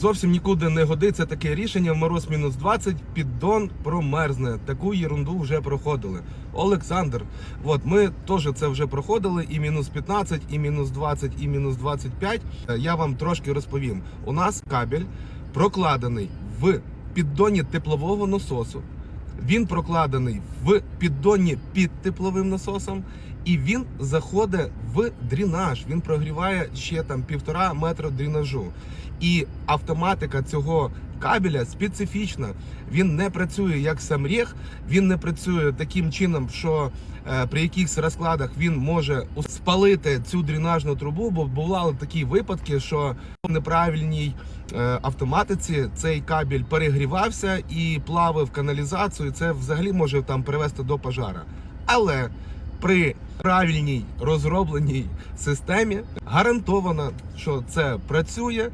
Зовсім нікуди не годиться таке рішення. Мороз мінус 20, піддон промерзне. Таку єрунду вже проходили. Олександр, от ми теж це вже проходили. І мінус 15, і мінус 20, і мінус 25. Е, Я вам трошки розповім. У нас кабель прокладений в піддоні теплового насосу. Він прокладений в піддоні під тепловим насосом, і він заходить в дрінаж. Він прогріває ще там півтора метра дрінажу. І автоматика цього кабеля специфічна. Він не працює як самрєг, він не працює таким чином, що е, при якихось розкладах він може спалити цю дренажну трубу, бо бували такі випадки, що в неправильній е, автоматиці цей кабель перегрівався і плавив каналізацію. Це взагалі може там привести до пожара. Але при правильній розробленій системі гарантовано, що це працює.